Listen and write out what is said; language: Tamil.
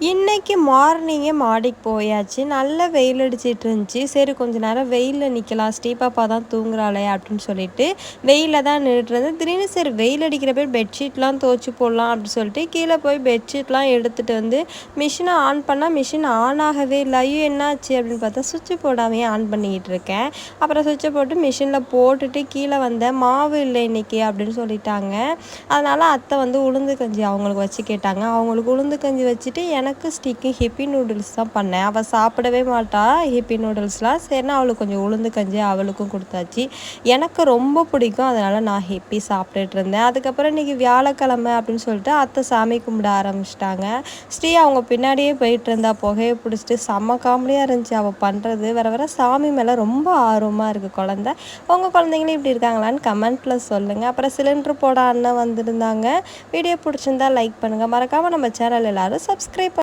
இன்னைக்கு மார்னிங்கே மாடிக்கு போயாச்சு. நல்ல வெயில் அடிச்சிட்டு இருந்துச்சு. சரி கொஞ்ச நேரம் வெயிலில் நிற்கலாம் ஸ்டீபாப்பா தான் தூங்குறாளே அப்படின்னு சொல்லிட்டு வெயிலில் தான் நின்றுட்டு இருந்தேன். திடீர்னு சரி வெயில் அடிக்கிற பேர் பெட்ஷீட்லாம் துவச்சி போடலாம் அப்படின்னு சொல்லிட்டு கீழே போய் பெட்ஷீட்லாம் எடுத்துகிட்டு வந்து மிஷினை ஆன் பண்ணால் மிஷின் ஆன் ஆகவே இல்லை. ஐயோ என்னாச்சு அப்படின்னு பார்த்தா சுவிட்ச் போடாமையே ஆன் பண்ணிக்கிட்டு இருக்கேன். அப்புறம் சுவிட்சை போட்டு மிஷினில் போட்டுட்டு கீழே வந்தேன். மாவு இல்லை இன்றைக்கி அப்படின்னு சொல்லிட்டாங்க. அதனால் அத்தை வந்து உளுந்து கஞ்சி அவங்களுக்கு வச்சு கேட்டாங்க. அவங்களுக்கு உளுந்து கஞ்சி வச்சுட்டு எனக்கு ஸ்டிக்கு ஹிப்பி நூடுல்ஸ் தான் பண்ணேன். அவள் சாப்பிடவே மாட்டா. ஹிப்பி நூடுல்ஸ்லாம் சரினா அவளுக்கு கொஞ்சம் உளுந்து கஞ்சி அவளுக்கும் கொடுத்தாச்சு. எனக்கு ரொம்ப பிடிக்கும். அதனால் நான் ஹிப்பி சாப்பிட்டுட்டு இருந்தேன். அதுக்கப்புறம் இன்றைக்கி வியாழக்கிழமை அப்படின்னு சொல்லிட்டு அத்தை சாமி கும்பிட ஆரம்பிச்சிட்டாங்க. ஸ்ரீ அவங்க பின்னாடியே போயிட்டு இருந்தா புகையை பிடிச்சிட்டு செம்ம காமெடியாக இருந்துச்சு. அவள் பண்ணுறது வர வர சாமி மேலே ரொம்ப ஆர்வமாக இருக்குது குழந்த. உங்கள் குழந்தைங்களும் இப்படி இருக்காங்களான்னு கமெண்ட்டில் சொல்லுங்கள் அப்புறம் சிலிண்டர் போட அண்ணன் வந்திருந்தாங்க. வீடியோ பிடிச்சிருந்தா லைக் பண்ணுங்கள் மறக்காமல் நம்ம சேனல் எல்லோரும் சப்ஸ்கிரைப்